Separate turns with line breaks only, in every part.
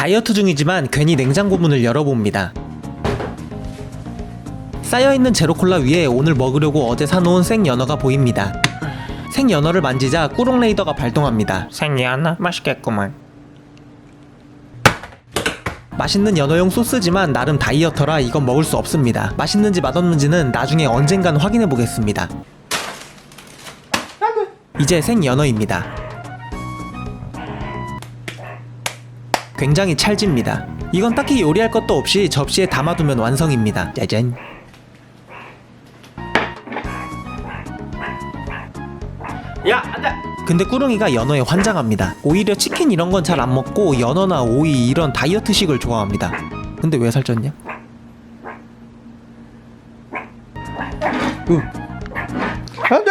다이어트 중이지만 괜히 냉장고 문을 열어봅니다. 쌓여있는 제로콜라 위에 오늘 먹으려고 어제 사놓은 생연어가 보입니다. 생연어를 만지자 꾸롱 레이더가 발동합니다.
생연어 맛있겠구만.
맛있는 연어용 소스지만 나름 다이어터라 이건 먹을 수 없습니다. 맛있는지 맛없는지는 나중에 언젠간 확인해 보겠습니다. 이제 생연어입니다. 굉장히 찰집니다. 이건 딱히 요리할 것도 없이 접시에 담아두면 완성입니다. 짜잔.
야 앉아.
근데 꾸릉이가 연어에 환장합니다. 오히려 치킨 이런 건 잘 안 먹고 연어나 오이 이런 다이어트식을 좋아합니다. 근데 왜 살쪘냐?
안돼.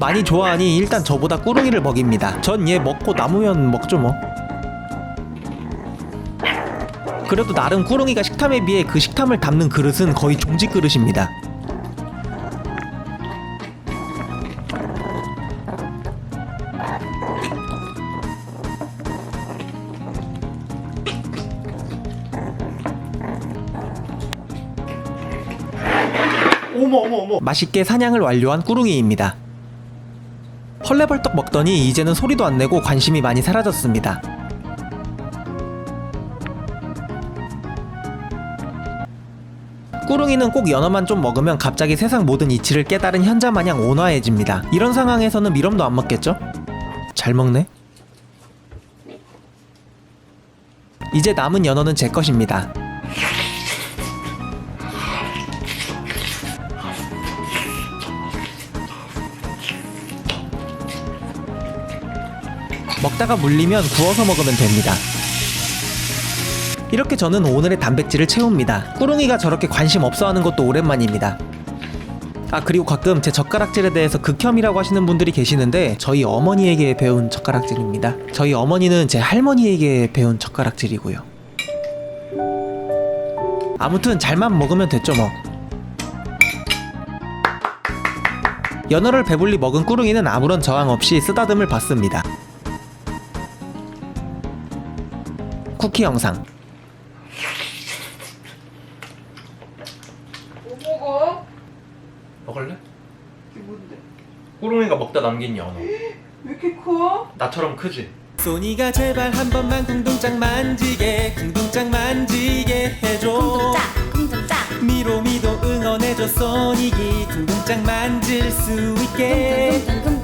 많이 좋아하니 일단 저보다 꾸릉이를 먹입니다. 전 얘 먹고 남으면 먹죠 뭐. 그래도 나름 꾸릉이가 식탐에 비해 그 식탐을 담는 그릇은 거의 종직 그릇입니다.
어머 어머 어머.
맛있게 사냥을 완료한 꾸릉이입니다. 헐레벌떡 먹더니 이제는 소리도 안 내고 관심이 많이 사라졌습니다. 꾸릉이는 꼭 연어만 좀 먹으면 갑자기 세상 모든 이치를 깨달은 현자 마냥 온화해집니다. 이런 상황에서는 미럼도 안 먹겠죠? 잘 먹네. 이제 남은 연어는 제 것입니다. 먹다가 물리면 구워서 먹으면 됩니다. 이렇게 저는 오늘의 단백질을 채웁니다. 꾸릉이가 저렇게 관심 없어 하는 것도 오랜만입니다. 아, 그리고 가끔 제 젓가락질에 대해서 극혐이라고 하시는 분들이 계시는데 저희 어머니에게 배운 젓가락질입니다. 저희 어머니는 제 할머니에게 배운 젓가락질이고요. 아무튼 잘만 먹으면 됐죠 뭐. 연어를 배불리 먹은 꾸릉이는 아무런 저항 없이 쓰다듬을 받습니다. 쿠키 영상.
뭐 먹어?
먹을래?
이게 뭔데?
꾸릉이가 먹다 남긴 연어.
왜 이렇게 커?
나처럼 크지?
소니가 제발 한 번만 궁둥짝 만지게 궁둥짝 만지게 해줘
궁둥짝 궁둥짝
미로미도 응원해줘 소닉이 궁둥짝 만질 수 있게
궁둥궁둥